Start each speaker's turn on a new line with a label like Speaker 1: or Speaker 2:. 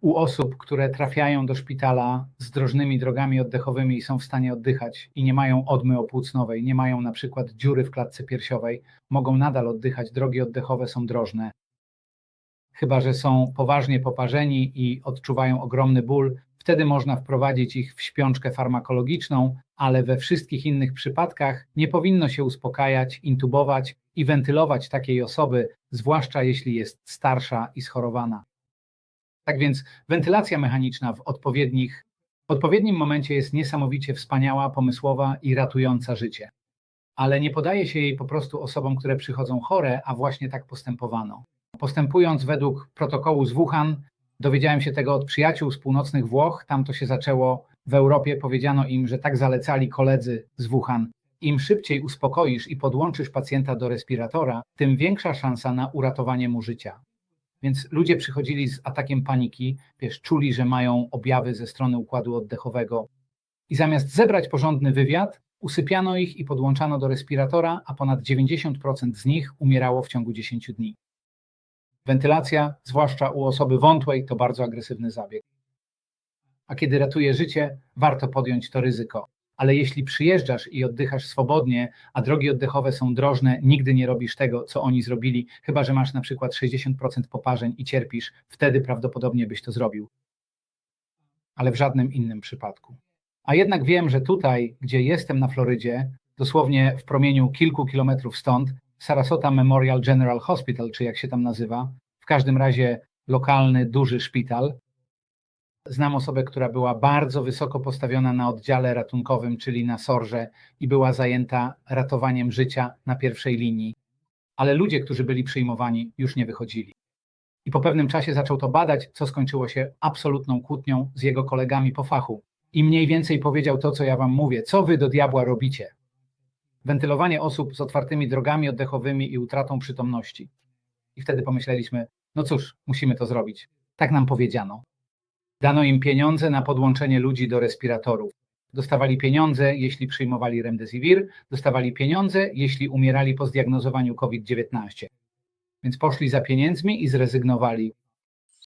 Speaker 1: u osób, które trafiają do szpitala z drożnymi drogami oddechowymi i są w stanie oddychać i nie mają odmy opłucnowej, nie mają na przykład dziury w klatce piersiowej, mogą nadal oddychać. Drogi oddechowe są drożne. Chyba, że są poważnie poparzeni i odczuwają ogromny ból, wtedy można wprowadzić ich w śpiączkę farmakologiczną, ale we wszystkich innych przypadkach nie powinno się uspokajać, intubować i wentylować takiej osoby, zwłaszcza jeśli jest starsza i schorowana. Tak więc wentylacja mechaniczna w odpowiednich, w odpowiednim momencie jest niesamowicie wspaniała, pomysłowa i ratująca życie. Ale nie podaje się jej po prostu osobom, które przychodzą chore, a właśnie tak postępowano. Postępując według protokołu z Wuhan, dowiedziałem się tego od przyjaciół z północnych Włoch, tam to się zaczęło w Europie, powiedziano im, że tak zalecali koledzy z Wuhan. Im szybciej uspokoisz i podłączysz pacjenta do respiratora, tym większa szansa na uratowanie mu życia. Więc ludzie przychodzili z atakiem paniki, wiesz, czuli, że mają objawy ze strony układu oddechowego. I zamiast zebrać porządny wywiad, usypiano ich i podłączano do respiratora, a ponad 90% z nich umierało w ciągu 10 dni. Wentylacja, zwłaszcza u osoby wątłej, to bardzo agresywny zabieg. A kiedy ratuje życie, warto podjąć to ryzyko. Ale jeśli przyjeżdżasz i oddychasz swobodnie, a drogi oddechowe są drożne, nigdy nie robisz tego, co oni zrobili, chyba że masz na przykład 60% poparzeń i cierpisz, wtedy prawdopodobnie byś to zrobił. Ale w żadnym innym przypadku. A jednak wiem, że tutaj, gdzie jestem na Florydzie, dosłownie w promieniu kilku kilometrów stąd, Sarasota Memorial General Hospital, czy jak się tam nazywa, w każdym razie lokalny, duży szpital, Znam osobę, która była bardzo wysoko postawiona na oddziale ratunkowym, czyli na sorze, i była zajęta ratowaniem życia na pierwszej linii, ale ludzie, którzy byli przyjmowani, już nie wychodzili. I po pewnym czasie zaczął to badać, co skończyło się absolutną kłótnią z jego kolegami po fachu. I mniej więcej powiedział to, co ja wam mówię: co wy do diabła robicie? Wentylowanie osób z otwartymi drogami oddechowymi i utratą przytomności. I wtedy pomyśleliśmy: no cóż, musimy to zrobić. Tak nam powiedziano. Dano im pieniądze na podłączenie ludzi do respiratorów. Dostawali pieniądze, jeśli przyjmowali remdesivir, dostawali pieniądze, jeśli umierali po zdiagnozowaniu COVID-19. Więc poszli za pieniędzmi i zrezygnowali